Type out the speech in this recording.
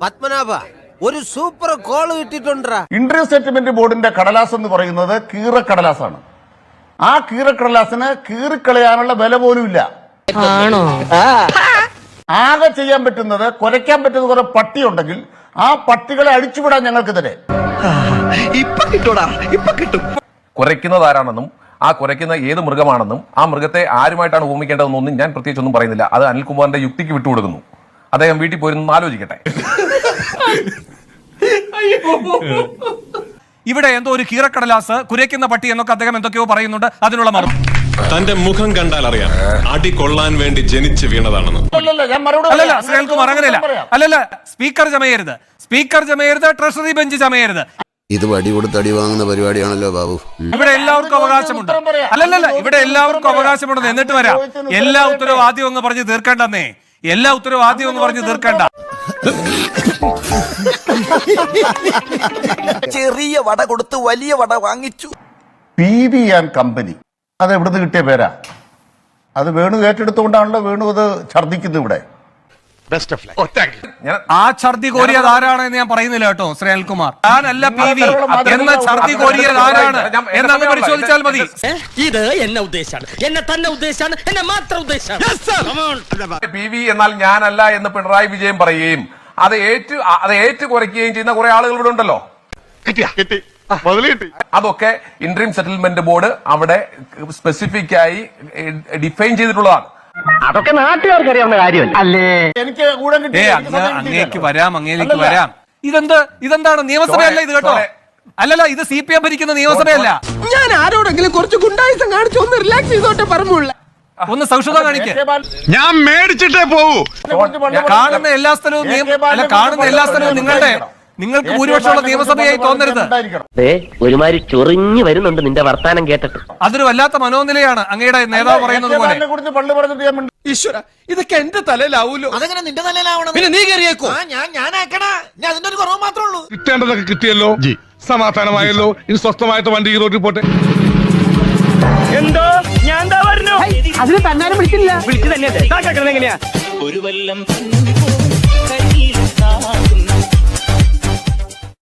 പത്മനാഭ ഒരു super call കിട്ടിട്ടുണ്ടാ interim statement ബോർഡിന്റെ കടലാസ് എന്ന് പറയുന്നത് കീറക്കടലാസാണ്. ആ കീറക്കടലാസിന് കീറിക്കളയാനുള്ള വില പോലും ഇല്ല. ആണോ? ആകെ ചെയ്യാൻ പറ്റുന്നത് കുരയ്ക്കാൻ പറ്റുന്ന കുറെ പട്ടി ഉണ്ടെങ്കിൽ ആ പട്ടികളെ അഴിച്ചുവിടാൻ ഞങ്ങൾക്കെതിരെ. തന്നെ കുറയ്ക്കുന്നത് ഇപ്പൊ കിട്ടും. കുരയ്ക്കുന്നത് ആരാണെന്നും ആ കുറയ്ക്കുന്ന ഏത് മൃഗമാണെന്നും ആ മൃഗത്തെ ആരുമായിട്ടാണ് ഉപമിക്കേണ്ടതെന്നൊന്നും ഞാൻ പ്രത്യേകിച്ച് ഒന്നും പറയുന്നില്ല. അത് അനിൽകുമാറിന്റെ യുക്തിക്ക് വിട്ടുകൊടുക്കുന്നു. അദ്ദേഹം വീട്ടിൽ പോയിരുന്നു ആലോചിക്കട്ടെ. ഇവിടെ എന്തോ ഒരു കീറക്കടലാസ് കുരയ്ക്കുന്ന പട്ടി എന്നൊക്കെ അദ്ദേഹം എന്തൊക്കെയോ പറയുന്നുണ്ട്. അതിനുള്ള മറുപടി. തന്റെ മുഖം കണ്ടാൽ അറിയാം. അടി കൊള്ളാൻ വേണ്ടി ജനിച്ചു വീണതാണെന്ന്. അല്ലല്ല. ശ്രീകുമാർ അങ്ങനെയല്ല. അല്ലല്ല സ്പീക്കർ ചമയരുത്. സ്പീക്കർ ചമയരുത് ട്രഷറി ബെഞ്ച് ചമയരുത്. ഇത് വടി കൊടുത്ത് അടി വാങ്ങുന്ന പരിപാടിയാണല്ലോ ബാബു. ഇവിടെ എല്ലാവർക്കും അവകാശമുണ്ട്. അല്ലല്ല അല്ലല്ലല്ല ഇവിടെ എല്ലാവർക്കും അവകാശമുണ്ട് അവകാശമുണ്ടെന്ന് എന്നിട്ട് വരാം. എല്ലാ ഉത്തരവും ആദ്യം ഒന്ന് പറഞ്ഞ് തീർക്കേണ്ടെന്നേ. എല്ലാ ഉത്തരവും ആദ്യം ഒന്ന് പറഞ്ഞു തീർക്കണ്ട. ചെറിയ വട കൊടുത്ത് വലിയ വട വാങ്ങിച്ചു. പി വി ആൻഡ് കമ്പനി അത് എവിടുന്ന് കിട്ടിയ പേരാ? അത് വേണു ഏറ്റെടുത്തുകൊണ്ടാണല്ലോ വേണു അത് ഛർദ്ദിക്കുന്നത് ഇവിടെ. ഞാൻ ആ ഛർദി കോരിയത് ആരാണ് എന്ന് ഞാൻ പറയുന്നില്ല കേട്ടോ ശ്രീ അനിൽകുമാർ ഞാനല്ല പി വി. എന്ന ഛർദി കോരിയത് ആരാണ്? എന്നാണ് പരിശോധിച്ചാൽ മതി ഇത് എന്നെ ഉദ്ദേശാണ് എന്നെ തന്നെ ഉദ്ദേശാണ് എന്നെ മാത്രം ഉദ്ദേശാണ് പി വി എന്നാൽ ഞാനല്ല എന്ന് പിണറായി വിജയൻ പറയുകയും അത് ഏറ്റു അത് ഏറ്റു കുറയ്ക്കുകയും ചെയ്യുന്ന കുറെ ആളുകൾ ഇവിടെ ഉണ്ടല്ലോ. അതൊക്കെ ഇൻട്രീം സെറ്റിൽമെന്റ് ബോർഡ് അവിടെ സ്പെസിഫിക് ആയി ഡിഫൈൻ ചെയ്തിട്ടുള്ളതാണ്. അതൊക്കെ നാട്ടുകാർക്ക് അറിയാവുന്ന കാര്യമല്ല? അല്ലേ? എനിക്ക് ഊഴം കിട്ടി ഏ എനിക്ക് അങ്ങ് അങ്ങേക്ക് വരാം അങ്ങേലേക്ക് വരാം. ഇതെന്ത്? ഇതെന്താണ്? നിയമസഭയല്ല ഇത് കേട്ടോ. അല്ലല്ല ഇത് സി പി എം ഭരിക്കുന്ന നിയമസഭയല്ല. ഞാൻ ആരോടെങ്കിലും കുറച്ച് ഗുണ്ടായുസം കാണിച്ചു ഒന്ന് റിലാക്സ് ചെയ്തോട്ടെ പറഞ്ഞുള്ള ഒന്ന് സൗഹൃദം കാണിക്ക്. ഞാൻ മേടിച്ചിട്ടേ പോവൂ. കാണുന്ന എല്ലാ സ്ഥലവും നിയമ- അല്ല കാണുന്ന എല്ലാ സ്ഥലവും നിങ്ങളുടെ നിങ്ങൾക്ക് ഭൂരിപക്ഷമുള്ള നിയമസഭയായി തോന്നരുത്. ഒരുമാതിരി ചൊറിഞ്ഞു വരുന്നുണ്ട് നിന്റെ വർത്താനം കേട്ടിട്ട്. അതൊരു വല്ലാത്ത മനോനിലയാണ് അങ്ങയുടെ നേതാവ് പറയുന്നത് പോലെ. കുറിച്ച് പറഞ്ഞിട്ട് ഞാൻ ഈശ്വര ഇതൊക്കെ എന്റെ തലയിലാവൂലോ? അതെങ്ങനെ നിന്റെ തലയിലാവണം? പിന്നെ നീ കയറിയേക്കോ? ആ ഞാൻ ഞാനാക്കണ ഞാൻ അതിന്റെ ഒരു കുറവ് മാത്രമേ ഉള്ളൂ. കിട്ടേണ്ടതൊക്കെ കിട്ടിയല്ലോ? സമാധാനമായല്ലോ? ഇനി സ്വസ്ഥമായിട്ട് വണ്ടി ഈ റോഡിൽ പോട്ടെ? എന്തോ? ഞാൻ എന്താ പറഞ്ഞു? അതിന് തന്നാലും വിളിച്ചില്ല. വിളിച്ചു തന്നെ എങ്ങനെയാ? ഒരു വല്ലം